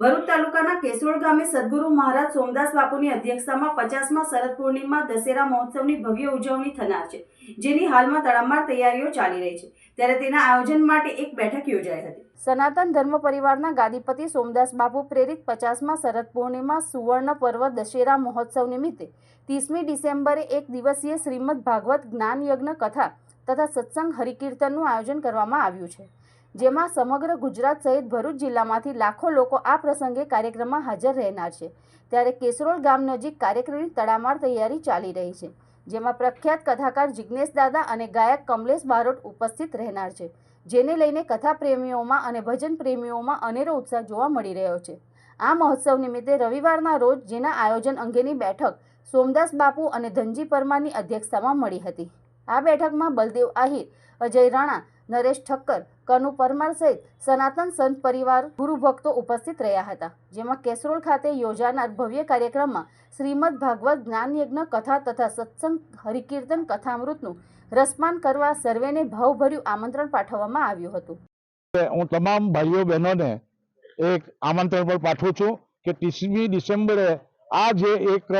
ભરૂચ તાલુકાના કેસોળ ગામે સદગુરુ મહારાજ સોમદાસ બાપુની અધ્યક્ષતામાં પચાસમાં શરદ પૂર્ણિમા, દશેરા મહોત્સવની ભવ્ય ઉજવણી થનાર છે, જેની હાલમાં તડામાર તૈયારીઓ ચાલી રહી છે. ત્યારે તેના આયોજન માટે એક બેઠક યોજાઈ હતી. સનાતન ધર્મ પરિવારના ગાદીપતિ સોમદાસ બાપુ પ્રેરિત પચાસમાં શરદ પૂર્ણિમા, સુવર્ણ પર્વ, દશેરા મહોત્સવ નિમિત્તે ત્રીસમી ડિસેમ્બરે એક દિવસીય શ્રીમદ ભાગવત જ્ઞાન યજ્ઞ કથા તથા સત્સંગ હરિકીર્તનનું આયોજન કરવામાં આવ્યું છે. જેમાં સમગ્ર ગુજરાત સહિત ભરૂચ જિલ્લામાંથી લાખો લોકો આ પ્રસંગે કાર્યક્રમમાં હાજર રહેનાર છે. ત્યારે કેસરોલ ગામ નજીક કાર્યક્રમની તડામાર તૈયારી ચાલી રહી છે, જેમાં પ્રખ્યાત કથાકાર જિજ્ઞેશ દાદા અને ગાયક કમલેશ બારોટ ઉપસ્થિત રહેનાર છે, જેને લઈને કથા પ્રેમીઓમાં અને ભજન પ્રેમીઓમાં અનેરો ઉત્સાહ જોવા મળી રહ્યો છે. આ મહોત્સવ નિમિત્તે રવિવારના રોજ જેના આયોજન અંગેની બેઠક સોમદાસ બાપુ અને ધનજી પરમારની અધ્યક્ષતામાં મળી હતી. આ બેઠકમાં બલદેવ આહિર, અજય રાણા નરેશ ઠક્કર, કનુ પરમાર સહિત સનાતન સંત પરિવાર ગુરુ ભક્તો ઉપસ્થિત રહ્યા હતા. જેમાં કેસરોલ ખાતે યોજાનાર ભવ્ય કાર્યક્રમમાં શ્રીમદ ભાગવત જ્ઞાન યજ્ઞ કથા તથા સત્સંગ હરિકીર્તન કથામૃતનું રસપાન કરવા સર્વેને ભાવભર્યું આમંત્રણ પાઠવવામાં આવ્યું હતું. હું તમામ ભાઈઓ બહેનોને એક આમંત્રણ પર પાઠવું છું કે ત્રીસમી ડિસેમ્બરે આ જે એક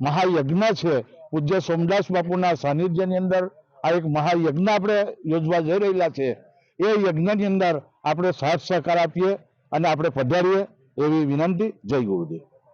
મહાયજ્ઞ છે, પૂજ્ય સોમદાસ બાપુના સાનિધ્યની અંદર આ એક મહાયજ્ઞ આપણે યોજવા જઈ રહેલા છે. એ યજ્ઞની અંદર આપણે સાથ સહકાર આપીએ અને આપણે પધારીએ એવી વિનંતી. જય ગુરુદેવ.